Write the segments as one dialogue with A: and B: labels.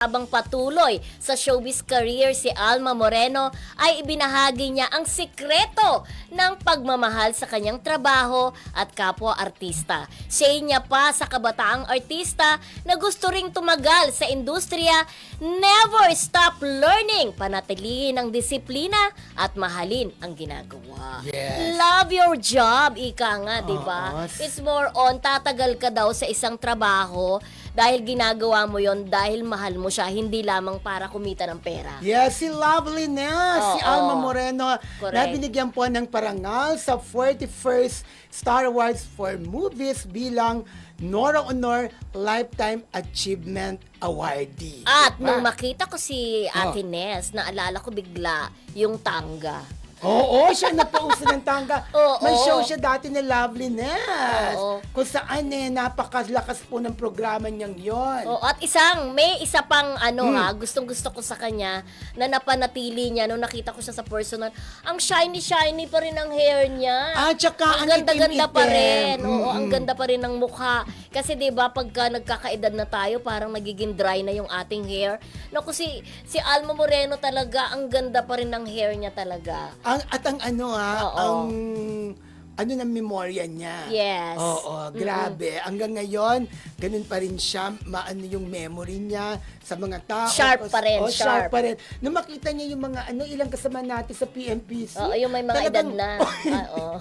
A: Habang patuloy sa showbiz career si Alma Moreno ay ibinahagi niya ang sikreto ng pagmamahal sa kanyang trabaho at kapwa-artista. Say niya pa sa kabataang artista na gusto ring tumagal sa industriya, never stop learning, panatilihin ang disiplina at mahalin ang ginagawa.
B: Yes.
A: Love your job, ika nga, di ba? It's more on tatagal ka daw sa isang trabaho dahil ginagawa mo yon dahil mahal mo siya, hindi lamang para kumita ng pera.
B: Yes, si Loveliness, si
A: Oo.
B: Alma Moreno,
A: Correct.
B: na binigyan po ng parangal sa 41st Star Awards for Movies bilang Nora Honor Lifetime Achievement Awardee.
A: At
B: Diba?
A: nung makita ko si Ate
B: Oh.
A: Ness, naalala ko bigla yung tanga.
B: Oo, siya nagpauso ng tangga.
A: Oo.
B: May show siya dati na Loveliness.
A: Oo.
B: Kung saan eh, napakalakas po ng programa niyang yon.
A: O, at isang, may isa pang ano
B: Hmm.
A: ha, gustong gusto ko sa kanya na napanatili niya nung nakita ko siya sa personal. Ang shiny-shiny pa rin ang hair niya.
B: At saka
A: ang
B: ang
A: ganda-ganda pa rin. Oo, ang
B: Mm-mm.
A: ganda pa rin ng mukha. Kasi 'di ba pagka nagkakaedad na tayo, parang nagiging dry na yung ating hair. Naku si si Alma Moreno talaga, ang ganda pa rin ng hair niya talaga.
B: Ang, at ang ano ha,
A: Oo.
B: ang ano ng memorya niya.
A: Yes.
B: Oo, grabe. Hanggang ngayon, ganun pa rin siya, maano yung memory niya sa mga tao.
A: Sharp pa rin,
B: Oo,
A: sharp.
B: sharp. pa rin. Nung makita niya yung mga ano, ilang kasama natin sa PMPC.
A: Oo, yung may mga edad
B: talagang-
A: na. Ah, oo.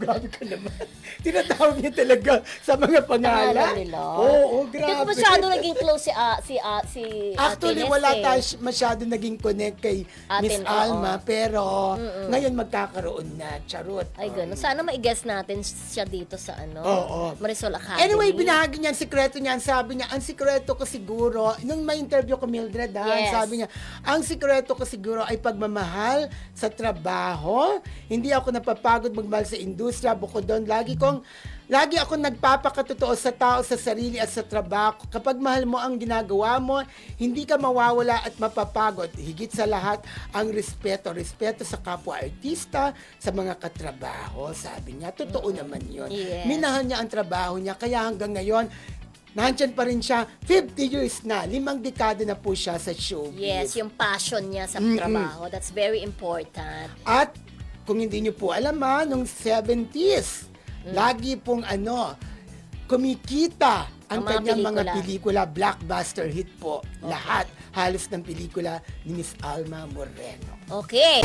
B: Grabe ka naman. Tinatawag niya talaga sa mga pangalan.
A: Nila.
B: Oo,
A: Hindi
B: grabe.
A: ko masyado naging close si ah, si ah, si
B: Actually,
A: Ate
B: wala
A: eh.
B: tayo masyado naging connect kay Miss
A: Atin, oo.
B: Alma, pero ngayon magkakaroon na. Charot.
A: Ay, ganun. Sana ma-guess natin siya dito sa ano,
B: Oo.
A: Marisol Academy.
B: Anyway, binahagi niya ang sikreto niya. Ang Sabi niya, ang sikreto ko siguro, nung may interview ko Mildred, ha,
A: Yes.
B: sabi niya, ang sikreto ko siguro ay pagmamahal sa trabaho. Hindi ako napapagod magmahal sa industriya. Bukod doon, lagi kong Lagi ako nagpapakatotoo sa tao, sa sarili at sa trabaho. Kapag mahal mo ang ginagawa mo, hindi ka mawawala at mapapagod. Higit sa lahat, ang respeto. Respeto sa kapwa-artista, sa mga katrabaho. Sabi niya, totoo naman yun.
A: Yes.
B: Minahal niya ang trabaho niya, kaya hanggang ngayon, nandyan pa rin siya, 50 years na, limang dekada na po siya sa showbiz.
A: Yes, yung passion niya sa
B: Mm-mm.
A: trabaho. That's very important.
B: At kung hindi niyo po alam ha, nung 70s,
A: Mm.
B: lagi pong ano, kumikita ang,
A: Ang mga
B: kanyang mga
A: pelikula.
B: pelikula, blockbuster hit po. Lahat, halos ng pelikula ni Miss Alma Moreno.
A: Okay.